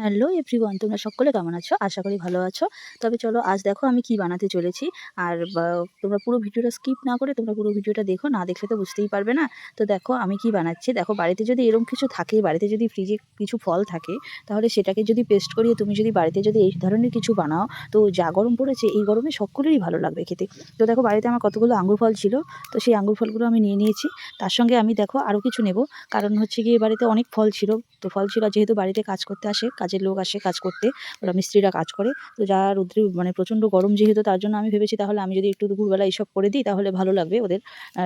Hello everyone তোমরা সকলে কেমন আছো? আশা করি ভালো আছো। তবে চলো, আজ দেখো আমি কি বানাতে চলেছি। আর তোমরা পুরো ভিডিওটা স্কিপ না করে তোমরা পুরো ভিডিওটা দেখো, না দেখলে তো বুঝতেই পারবে না। তো দেখো, আমি কি বানাচ্ছি? দেখো, বাড়িতে যদি এরকম কিছু থাকে, বাড়িতে যদি ফ্রিজে কিছু ফল থাকে, তাহলে সেটাকে যদি পেস্ট করিয়ে তুমি যদি বাড়িতে যদি এই ধরনের কিছু বানাও, তো যা গরম পড়েছে, এই গরমে সকলেরই ভালো লাগবে খেতে। তো দেখো, বাড়িতে আমার কতগুলো আঙ্গুর ফল ছিল, তো সেই আঙ্গুর ফলগুলো আমি নিয়ে নিয়েছি। তার সঙ্গে আমি দেখো আরও কিছু নেব। কারণ হচ্ছে গিয়ে বাড়িতে অনেক ফল ছিল, তো ফল ছিল যেহেতু বাড়িতে কাজ করতে আসে কাজের লোক আসে কাজ করতে, ওরা মিস্ত্রিরা কাজ করে। তো যা রৌদ্রে মানে প্রচণ্ড গরম যেহেতু, তার জন্য আমি ভেবেছি তাহলে আমি যদি একটু দুপুরবেলা এইসব করে দিই, তাহলে ভালো লাগবে ওদের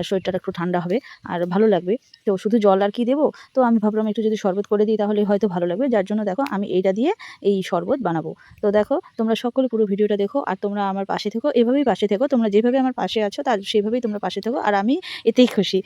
শরীরটা একটু ঠান্ডা হবে আর ভালো লাগবে। তো শুধু জল আর কি দেবো? তো আমি ভাবলাম একটু যদি শরবত করে দিই, তাহলে হয়তো ভালো লাগবে। যার জন্য দেখো আমি এইটা দিয়ে এই শরবত বানাবো। তো দেখো তোমরা সকলে পুরো ভিডিওটা দেখো আর তোমরা আমার পাশে থেকো, এভাবেই পাশে থেকো। তোমরা যেভাবে আমার পাশে আছো, তার সেভাবেই তোমরা পাশে থেকো আর আমি এতেই খুশি।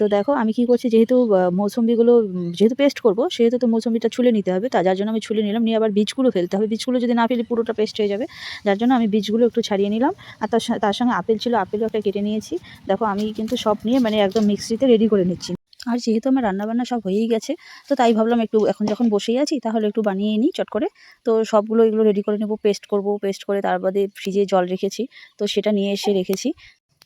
তো দেখো আমি কি করছি, যেহেতু মৌসম্বিগুলো যেহেতু পেস্ট করব, সেহেতু তো মৌসম্বিটা ছুলে নিতে হবে। তা যার জন্য আমি ছুলে নিলাম, নিয়ে আবার বীজগুলো ফেলতে হবে। বীজগুলো যদি না ফেলি পুরোটা পেস্ট হয়ে যাবে। যার জন্য আমি বীজগুলো একটু ছাড়িয়ে নিলাম। আর তার তার সঙ্গে আপেল ছিল, আপেলও একটা কেটে নিয়েছি। দেখো আমি কিন্তু সব নিয়ে মানে একদম মিক্সিতে রেডি করে নিচ্ছি। আর যেহেতু আমার রান্নাবান্না সব হয়েই গেছে, তো তাই ভাবলাম একটু, এখন যখন বসেই আছি তাহলে একটু বানিয়ে নিই চট করে। তো সবগুলো এগুলো রেডি করে নেব পেস্ট করব পেস্ট করে তার বাদে ফ্রিজে জল রেখেছি। তো সেটা নিয়ে এসে রেখেছি।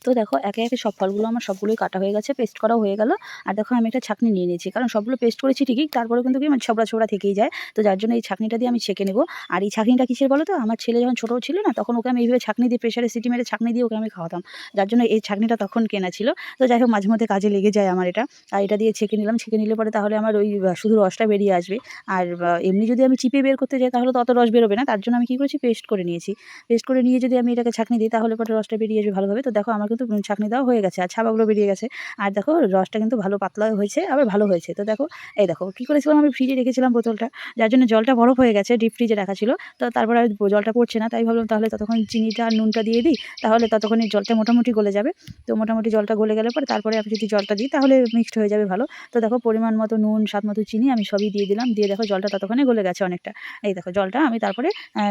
তো দেখো একে একে সব ফলগুলো আমার সবগুলোই কাটা হয়ে গেছে পেস্ট করাও হয়ে গেল। আর দেখো আমি একটা ছাঁকনি নিয়ে নিয়েছি, কারণ সবগুলো পেস্ট করেছি ঠিকই, তারপরেও কিন্তু কি মানে ছবড়া ছবড়া থেকেই যায়। তো যার জন্য এই ছাঁকনিটা দিয়ে আমি ছেঁকে নেব। আর এই ছাঁকনিটা কিসের বলো তো আমার ছেলে যখন ছোটো ছিল না, তখন ওকে আমি এইভাবে ছাঁকনি দিয়ে প্রেশারে সিটি মেরে ছাঁকনি দিয়ে ওকে আমি খাওয়াতাম। যার জন্য এই ছাঁকনিটা তখন কেনা ছিল। তো যাই হোক, মাঝে মধ্যে কাজে লেগে যায় আমার এটা। আর এটা দিয়ে ছেঁকে নিলাম, ছেঁকে নিলে পরে তাহলে আমার ওই শুধু রসটা বেরিয়ে আসবে। আর এমনি যদি আমি চিপে বের করতে যাই, তাহলে তো অত রস বেরোবে না। তার জন্য আমি কী করেছি? পেস্ট করে নিয়েছি। পেস্ট করে নিয়ে যদি আমি এটাকে ছাঁকনি দিই, তাহলে পরে রসটা বেরিয়ে আসবে ভালোভাবে। তো দেখো আমার কিন্তু ছাঁকনি দেওয়া হয়ে গেছে, আর ছাপাগুলো বেরিয়ে গেছে। আর দেখো, রসটা কিন্তু ভালো পাতলা হয়েছে, আবার ভালো হয়েছে। তো দেখো, এই দেখো, কী করেছিলাম আমি? ফ্রিজে রেখেছিলাম বোতলটা, যার জন্য জলটা বরফ হয়ে গেছে ডিপ ফ্রিজে রাখা ছিল। তো তারপরে আর জলটা পড়ছে না, তাই ভাবলাম তাহলে ততক্ষণ চিনিটা আর নুনটা দিয়ে দিই, তাহলে ততক্ষণে জলটা মোটামুটি গলে যাবে। তো মোটামুটি জলটা গলে গেলে পরে তারপরে আমি যদি জলটা দিই, তাহলে মিক্সড হয়ে যাবে ভালো। তো দেখো, পরিমাণ মতো নুন, স্বাদ মতো চিনি আমি সবই দিয়ে দিলাম, দিয়ে দেখো, জলটা ততক্ষণে গলে গেছে অনেকটা। এই দেখো, জলটা আমি তারপরে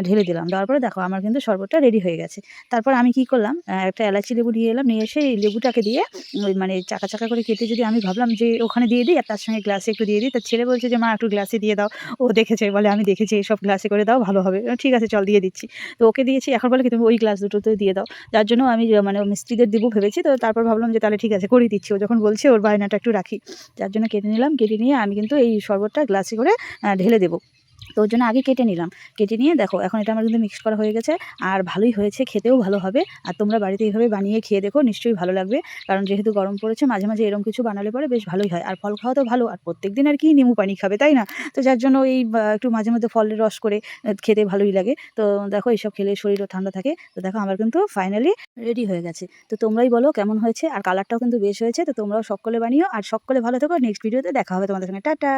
ঢেলে দিলাম। দেওয়ার পরে দেখো, আমার কিন্তু শরবতটা রেডি হয়ে গেছে। তারপর আমি কি করলাম একটা এলাচি লেবু নিয়ে এলাম, নিয়ে এসে এই লেবুটাকে দিয়ে মানে চাকা চাকা করে কেটে যদি আমি ভাবলাম যে ওখানে দিয়ে দিই আর তার সঙ্গে গ্লাসে একটু দিয়ে দিই তার ছেলে বলছে যে, মা, একটু গ্লাসে দিয়ে দাও। ও দেখেছে, বলে, আমি দেখেছি এইসব গ্লাসে করে দাও, ভালো হবে। ঠিক আছে, চল, দিয়ে দিচ্ছি। তো ওকে দিয়েছি, এখন বলে কি, তুমি ওই গ্লাস দুটোতে দিয়ে দাও। যার জন্য আমি মানে মিস্ত্রিদের দিব ভেবেছি, তো তারপর ভাবলাম যে, তাহলে ঠিক আছে করে দিচ্ছি। ও যখন বলছে, ওর বায়নাটা একটু রাখি, যার জন্য কেটে নিলাম, কেটে নিয়ে আমি কিন্তু এই শরবতটা গ্লাসে করে ঢেলে দেবো। তো ওর জন্য আগে কেটে নিলাম। কেটে নিয়ে দেখো, এখন এটা আমার কিন্তু মিক্স করা হয়ে গেছে। আর ভালোই হয়েছে, খেতেও ভালো হবে। আর তোমরা বাড়িতে এইভাবে বানিয়ে খেয়ে দেখো, নিশ্চয়ই ভালো লাগবে। কারণ যেহেতু গরম পড়েছে, মাঝে মাঝে এরকম কিছু বানালে পরে বেশ ভালোই হয়। আর ফল খাওয়া তো ভালো, আর প্রত্যেক দিন আর কি নিমু পানি খাবে, তাই না? তো যার জন্য এই একটু মাঝে মধ্যে ফলের রস করে খেতে ভালোই লাগে। তো দেখো, এইসব খেলে শরীরও ঠান্ডা থাকে। তো দেখো, আমার কিন্তু ফাইনালি রেডি হয়ে গেছে। তো তোমরাই বলো কেমন হয়েছে? আর কালারটাও কিন্তু বেশ হয়েছে। তো তোমরাও সকলে বানিও। আর সকলে ভালো থেকো। নেক্সট ভিডিওতে দেখা হবে তোমাদের সঙ্গে। টাটা!